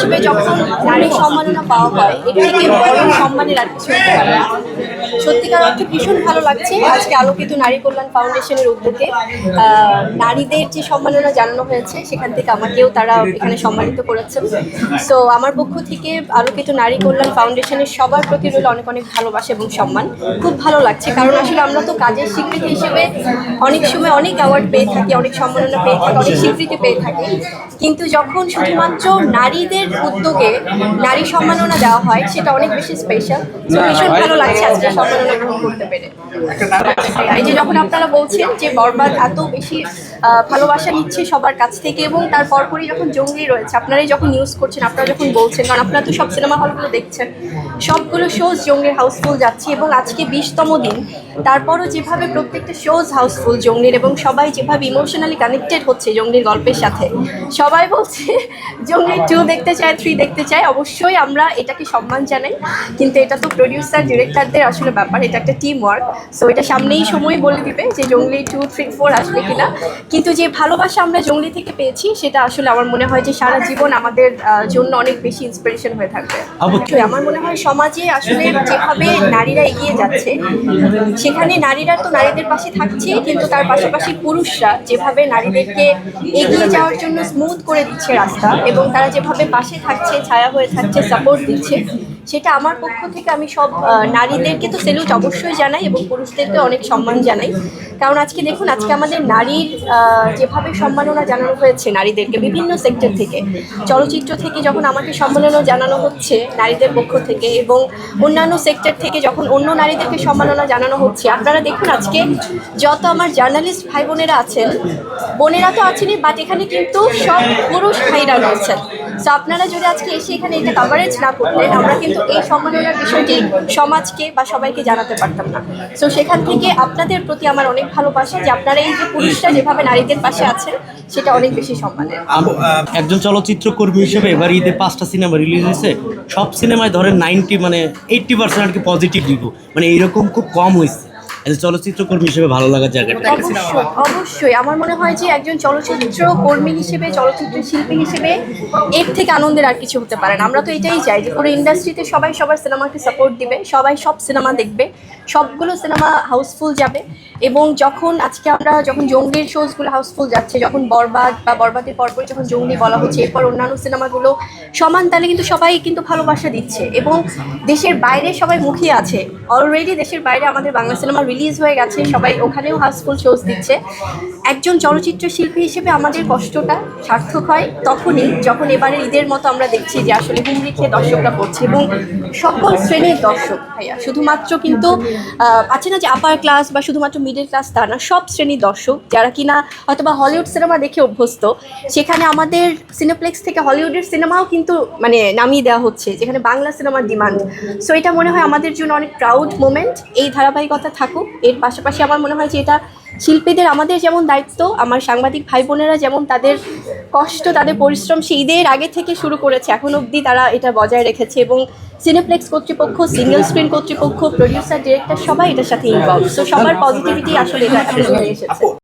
হিসেবে যখন নারী সম্মাননা পাওয়া হয় এটা থেকে সম্মানের আর কিছু হতে পারে না। সত্যিকার অর্থে ভীষণ ভালো লাগছে। আজকে আলোকিত নারী কল্যাণ ফাউন্ডেশনের উদ্যোগে নারীদের যে সম্মাননা জানানো হয়েছে, সেখান থেকে আমাকেও তারা এখানে সম্মানিত করেছেন। সো আমার পক্ষ থেকে আলোকিত নারী কল্যাণ ফাউন্ডেশনের সবার প্রতি রইল অনেক অনেক ভালোবাসা এবং সম্মান। খুব ভালো লাগছে, কারণ আসলে আমরা তো কাজের স্বীকৃতি হিসেবে অনেক সময় অনেক অ্যাওয়ার্ড পেয়ে থাকি, অনেক সম্মাননা পেয়ে থাকি, অনেক স্বীকৃতি পেয়ে থাকি। কিন্তু যখন শুধুমাত্র নারীদের উদ্যোগে নারী সম্মাননা দেওয়া হয়, সেটা অনেক বেশি স্পেশাল ভীষণ ভালো লাগছে আজকে সম্মাননা এই যে যখন আপনারা বলছেন যে বরবাদ এত বেশি ভালোবাসা নিচ্ছে সবার কাছ থেকে এবং তার পরপরই যখন জঙ্গলি রয়েছে, আপনারাই যখন নিউজ করছেন, আপনারা যখন বলছেন, কারণ আপনারা তো সব সিনেমা হলগুলো দেখছেন, সবগুলো শোজ জঙ্গলির হাউসফুল যাচ্ছে এবং আজকে বিশতম দিন। তারপরও যেভাবে প্রত্যেকটা শোজ হাউসফুল জঙ্গলির এবং সবাই যেভাবে ইমোশনালি কানেক্টেড হচ্ছে জঙ্গলির গল্পের সাথে, সবাই বলছে, জঙ্গলি টু দেখতে চায় থ্রি দেখতে চায়। অবশ্যই আমরা এটাকে সম্মান জানাই, কিন্তু এটা তো প্রডিউসার ডিরেক্টরদের আসলে ব্যাপার এটা একটা টিম ওয়ার্ক সো এটা সামনেই সময় বলে দিবে যে জঙ্গলি টু থ্রি ফোর আসবে কিনা। কিন্তু যে ভালোবাসা আমরা জঙ্গলি থেকে পেয়েছি সেটা আসলে আমার মনে হয় যে সারা জীবন আমাদের জন্য অনেক বেশি ইন্সপিরেশন হয়ে থাকবে। আমার মনে হয় সমাজে আসলে যেভাবে নারীরা এগিয়ে যাচ্ছে সেখানে নারীরা তো নারীদের পাশে থাকছে কিন্তু তার পাশাপাশি পুরুষরা যেভাবে নারীদেরকে এগিয়ে যাওয়ার জন্য স্মুথ করে দিচ্ছে রাস্তা এবং তারা যেভাবে পাশে থাকছে ছায়া হয়ে থাকছে সাপোর্ট দিচ্ছে সেটা আমার পক্ষ থেকে আমি সব নারীদেরকে তো সেলুট অবশ্যই জানাই এবং পুরুষদেরকে অনেক সম্মান জানাই। কারণ আজকে দেখুন, আজকে আমাদের নারীর যেভাবে সম্মাননা জানানো হয়েছে নারীদেরকে বিভিন্ন সেক্টর থেকে। চলচ্চিত্র থেকে যখন আমাকে সম্মাননা জানানো হচ্ছে নারীদের পক্ষ থেকে এবং অন্যান্য সেক্টর থেকে যখন অন্য নারীদেরকে সম্মাননা জানানো হচ্ছে, আপনারা দেখুন আজকে যত আমার জার্নালিস্ট ভাই বোনেরা আছেন, বোনেরা তো আছেনই বাট এখানে কিন্তু সব পুরুষ ভাইরা রয়েছেন। তো আপনারা যদি আজকে এসে এখানে এটা কভারেজ না করতেন আমরা কিন্তু এই সম্মাননার বিষয়টি সমাজকে বা সবাইকে জানাতে পারতাম না। তো সেখান থেকে আপনাদের প্রতি আমার অনেক ভালোবাসা যে আপনারা এই যে পুরুষরা যেভাবে নারীদের পাশে আছেন, সেটা অনেক বেশি সম্মানের। একজন চলচ্চিত্র কর্মী হিসেবে এবার ঈদে পাঁচটা সিনেমা রিলিজ হয়েছে। সব সিনেমায় ধরেন নাইনটি মানে এইটটি পার্সেন্ট আর কি পজিটিভ রিভিউ মানে এইরকম খুব কম হয়েছে। এজ চলচ্চিত্র কর্মী হিসেবে ভালো লাগার জায়গাটা অবশ্যই অবশ্যই। আমার মনে হয় যে একজন চলচ্চিত্র কর্মী হিসেবে চলচ্চিত্র শিল্পী হিসেবে এর থেকে আনন্দের আর কিছু হতে পারে না। আমরা তো এটাই চাই যে পুরো ইন্ডাস্ট্রিতে সবাই সবার সিনেমাকে সাপোর্ট দিবে, সবাই সব সিনেমা দেখবে, সবগুলো সিনেমা হাউসফুল যাবে এবং যখন আজকে আমরা যখন জঙ্গির শোজগুলো হাউসফুল যাচ্ছে, যখন বরবাদ বা বরবাদের পরপর যখন জঙ্গি বলা হচ্ছে, এরপর অন্যান্য সিনেমাগুলো সমান তালে কিন্তু সবাই কিন্তু ভালোবাসা দিচ্ছে এবং দেশের বাইরে সবাই মুখিয়ে আছে। অলরেডি দেশের বাইরে আমাদের বাংলা সিনেমা রিলিজ হয়ে গেছে, সবাই ওখানেও হাউসফুল শোজ দিচ্ছে। একজন চলচ্চিত্র শিল্পী হিসেবে আমাদের কষ্টটা সার্থক হয় তখনই যখন এবারে ঈদের মতো আমরা দেখছি যে আসলে হুমড়ি খেয়ে দর্শকরা পড়ছে এবং সকল শ্রেণির দর্শক, ভাইয়া। শুধুমাত্র কিন্তু আছে না যে আপার ক্লাস বা শুধুমাত্র মিডল ক্লাস তা না, সব শ্রেণির দর্শক যারা কিনা হয়তোবা হলিউড সিনেমা দেখে অভ্যস্ত, সেখানে আমাদের সিনেপ্লেক্স থেকে হলিউডের সিনেমাও কিন্তু মানে নামিয়ে দেওয়া হচ্ছে, যেখানে বাংলা সিনেমার ডিমান্ড সো এটা মনে হয় আমাদের জন্য অনেক প্রাউড মোমেন্ট এই ধারাবাহিকতা থাকুক। এর পাশাপাশি আমার মনে হয় যে এটা শিল্পীদের আমাদের যেমন দায়িত্ব, আমার সাংবাদিক ভাই বোনেরা যেমন তাদের কষ্ট, তাদের পরিশ্রম সেই ঈদের আগে থেকে শুরু করেছে, এখন অবধি তারা এটা বজায় রেখেছে এবং সিনেপ্লেক্স কর্তৃপক্ষ সিঙ্গেল স্ক্রিন কর্তৃপক্ষ প্রডিউসার ডিরেক্টর সবাই এটার সাথে ইনভলভ সো সবার পজিটিভিটি আসলে এটা এসেছে